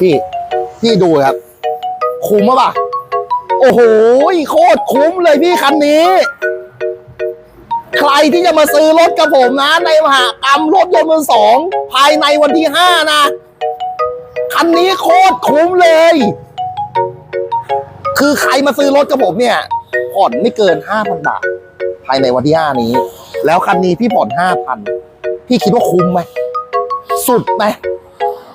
พี่พี่ดูครับ คุ้มปะปะโอ้โหโคตรคุ้มเลยพี่คันนี้ ใครที่จะมาซื้อรถกับผมนะ ในมหากรรมรถยนต์มือสองภายในวันที่ห้านะ คันนี้โคตรคุ้มเลย คือใครมาซื้อรถกับผมเนี่ยผ่อนไม่เกินห้าพันบาท ภายในวันที่ห้านี้ แล้วคันนี้พี่ผ่อนห้าพันพี่คิดว่าคุ้มไหมสุดไหม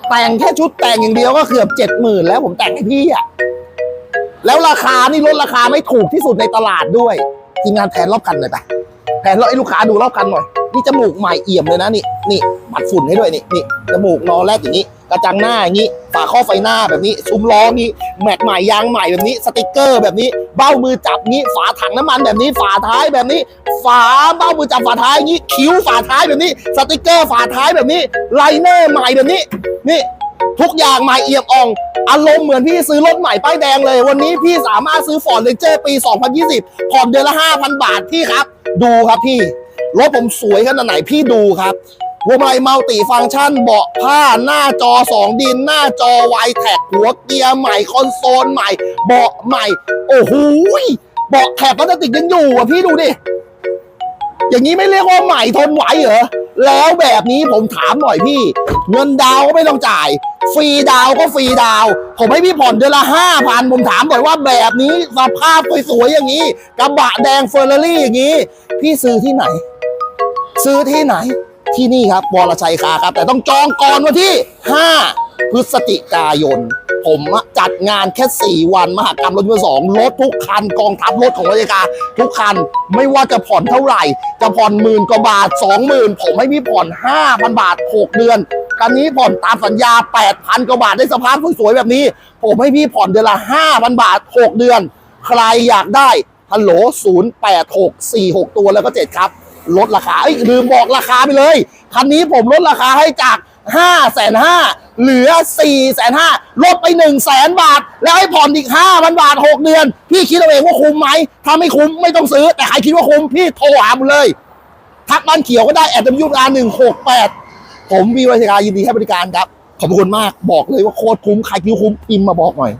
แต่งแค่ชุดแต่งอย่างเดียวก็เกือบเจ็ดหมื่นแล้วผมแต่งให้พี่อะแล้วราคานี่ลดราคาไม่ถูกที่สุดในตลาดด้วยทีมงานแทนรอบคันหน่อยไปแทนรอบให้ลูกค้าดูรอบคันหน่อยนี่จมูกใหม่เอี่ยมเลยนะนี่นี่ปัดฝุ่นให้ด้วยนี่นี่จมูกนอแรกอย่างนี้ กระจังหน้าอย่างนี้ฝาข้อไฟหน้าแบบนี้ซุ้มล้อนี้แม็กใหม่ยางใหม่แบบนี้ สติกเกอร์แบบนี้ เบ้ามือจับนี้ ฝาถังน้ำมันแบบนี้ ฝาท้ายแบบนี้ ฝาเบ้ามือจับฝาท้ายอย่างนี้ คิ้วฝาท้ายแบบนี้ สติกเกอร์ฝาท้ายแบบนี้ไลเนอร์ใหม่แบบนี้ นี่ทุกอย่างใหม่เอี่ยมอ่อง อารมณ์เหมือนพี่ซื้อรถใหม่ป้ายแดงเลย วันนี้พี่สามารถซื้อฟอร์ดเลนเจอร์ปี 2020 ผ่อนเดือนละ 5,000 บาทพี่ครับ ดูครับพี่ รถผมสวยขนาดไหนพี่ดูครับพวงมาลัยมัลติฟังก์ชันเบาะผ้าหน้าจอ 2 ดิน หน้าจอไวแท็กหัวเกียร์ใหม่คอนโซลใหม่ เบาะใหม่ โอ้โหเบาะแถบพลาสติกยังอยู่อะพี่ดูดิอย่างนี้ไม่เรียกว่าใหม่ทนไหวเหรอ แล้วแบบนี้ผมถามหน่อยพี่ เงินดาวก็ไม่ต้องจ่าย ฟรีดาวก็ฟรีดาว ผมให้พี่ผ่อนเดือนละห้าพันผมถามหน่อยว่าแบบนี้สภาพสวยๆอย่างนี้กระบะแดงเฟอร์รารี่อย่างนี้ พี่ซื้อที่ไหน ซื้อที่ไหนที่นี่ครับวรชัยคาครับ แต่ต้องจองก่อนวันที่ 5 พฤศจิกายน ผมจัดงานแค่ 4 วัน มหากรรมรถมือสองรถทุกคันกองทัพรถของราชการทุกคันไม่ว่าจะผ่อนเท่าไหร่ จะผ่อนหมื่นกว่าบาท 20,000 ผมให้พี่ผ่อน 5,000 บาท 6 เดือนคันนี้ผ่อนตามสัญญา 8,000 กว่าบาทได้สภาพสวยๆแบบนี้ ผมให้พี่ผ่อนเดือนละ 5,000 บาท 6 เดือน ใครอยากได้ฮัลโหล0864ตัวแล้วก็ 7 ครับลดราคาเอ้ยลืมบอกราคาไปเลย คันนี้ผมลดราคาให้จาก 5 5 0 0 0 เหลือ4 5 0 0 0ลดไป1 0 0 0 0 0บาท แล้วให้ผ่อนอีก5,000บาท 6 เดือน พี่คิดเอาเองว่าคุ้มไหมถ้าไม่คุ้มไม่ต้องซื้อ แต่ใครคิดว่าคุ้มพี่โทรหาผมเลย ทักบ้านเขียวก็ได้แอดมิวอาร์หนึ่งหกแปดผมวีวัยการยินดีให้บริการครับ ขอบคุณมากบอกเลยว่าโคตรคุ้มใครคิดว่าคุ้มพิมพ์มาบอกหน่อย